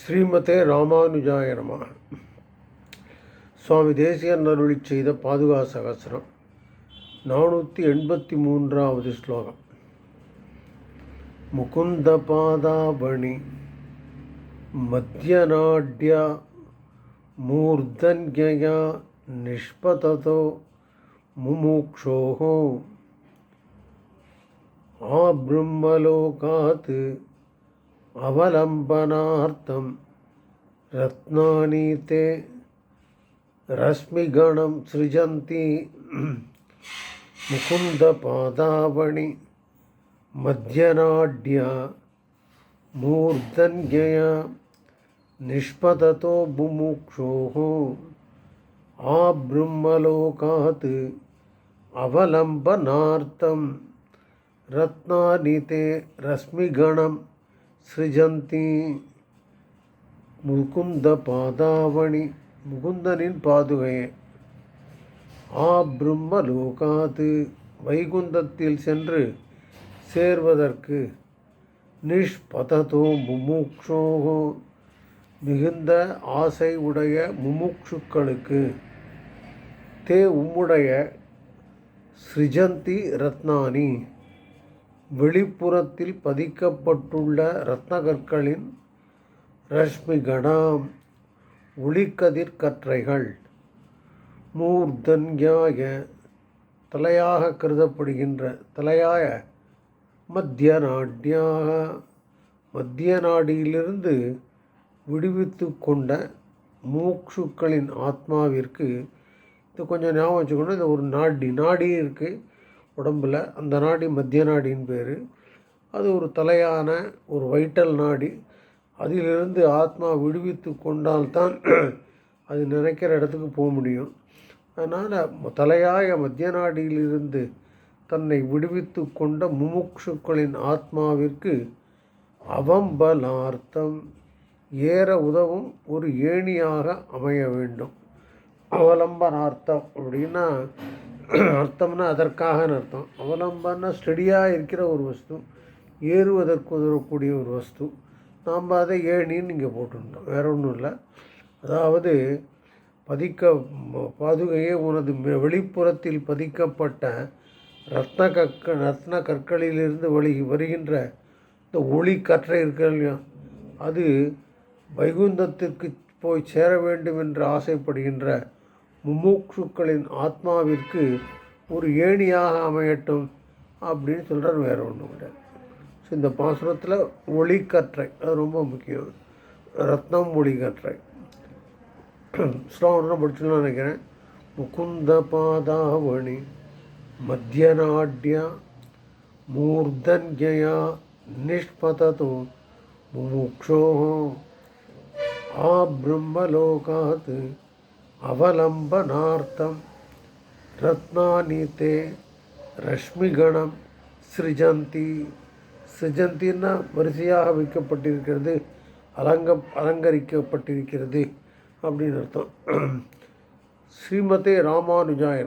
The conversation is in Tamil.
ஸ்ரீமதே ராமானுஜாய நம சுவாமி தேசிகன்னருளி செய்த பாதுகா சகசரம் நானூற்றி எண்பத்தி மூன்றாவது ஸ்லோகம் முகுந்த பாதாபணி மத்தியநாட்யா மூர்தன்யா நிஷ்பததோ முமுக்ஷோகோ ஆ பிரம்மலோகாத்து अवलम्बनार्थं रत्नानि ते रश्मिगणं सृजन्ति। मुकुन्दपादावणि, मध्यनाड्या, मूर्धन्यया, निष्पततो बुमुक्षोः। आब्रह्मलोकात् अवलम्बनार्थं रत्नानि ते रश्मिगणं சிருஜந்தி முகுந்த பாதாவணி முகுந்தனின் பாதுகையே ஆ பிரம்ம வைகுந்தத்தில் சென்று சேர்வதற்கு நிஷ்பததோ முமுக்ஷோகோ மிகுந்த ஆசை உடைய முமுக்ஷுக்களுக்கு. தே உம்முடைய ஸ்ரிஜந்தி ரத்னானி। வெளிப்புறத்தில் பதிக்கப்பட்டுள்ள ரத்னகற்களின் ரஷ்மிகணாம் ஒளிக்கதிர் கற்றைகள் மூர்தன்யாய தலையாக கருதப்படுகின்ற தலையாய மத்திய நாட்டியாக மத்திய நாடியிலிருந்து விடுவித்து கொண்ட மூக்ஷுக்களின் ஆத்மாவிற்கு இது கொஞ்சம் ஞாபகம் வச்சுக்கணும் இது ஒரு நாடி நாடி இருக்குது உடம்பில் அந்த நாடி மத்திய நாடின்னு பேர். அது ஒரு தலையான ஒரு வைட்டல் நாடி. அதிலிருந்து ஆத்மா விடுவித்து கொண்டால்தான் அது நினைக்கிற இடத்துக்கு போக முடியும். அதனால் தலையாய மத்திய நாடியிலிருந்து தன்னை விடுவித்து கொண்ட முமுட்சுக்களின் ஆத்மாவிற்கு அவம்பலார்த்தம். ஏற உதவும் ஒரு ஏணியாக அமைய வேண்டும். அவலம்பனார்த்தம் அப்படின்னா அர்த்தம்னா அதற்காக அர்த்தம்? அவலம்பன்னா ஸ்டெடியாக இருக்கிற ஒரு வஸ்து ஏறுவதற்கு உதவக்கூடிய ஒரு வஸ்து. நாம் அதை ஏணின்னு இங்கே போட்டுருந்தோம் வேற ஒன்றும் இல்லை. அதாவது பதிக்க பாதுகையே உனது வெளிப்புறத்தில் பதிக்கப்பட்ட ரத்ன கற்க ரத்ன கற்களிலிருந்து வழி வருகின்ற இந்த ஒளி கற்றை இருக்கிற இல்லையா? அது வைகுந்தத்திற்கு போய் சேர வேண்டும் என்று ஆசைப்படுகின்ற முமுட்சுக்களின் ஆத்மாவிற்கு ஒரு ஏணியாக அமையட்டும் அப்படின்னு சொல்கிறார் வேறு ஒன்றும் இல்லை. ஸோ இந்த பாசுரத்தில் ஒளிக்கற்றை அது ரொம்ப முக்கியம். ரத்னம் ஒளிக்கற்றை ஸ்லோகம் படிச்சுன்னு நினைக்கிறேன். முகுந்த பாதாவணி மத்தியநாட்யா மூர்தன்யா நிஷ்பதோ முமுக்ஷோ ஆ பிரம்மலோகாத்து அவலம்பனார்த்தம். ரத்னானி தே ரஷ்மிகணம் ஸ்ரிஜந்தி ஸ்ரிஜந்தின்னா வரிசையாக வைக்கப்பட்டிருக்கிறது அலங்க அலங்கரிக்கப்பட்டிருக்கிறது அப்படின்னு அர்த்தம். ஸ்ரீமதே ராமானுஜாய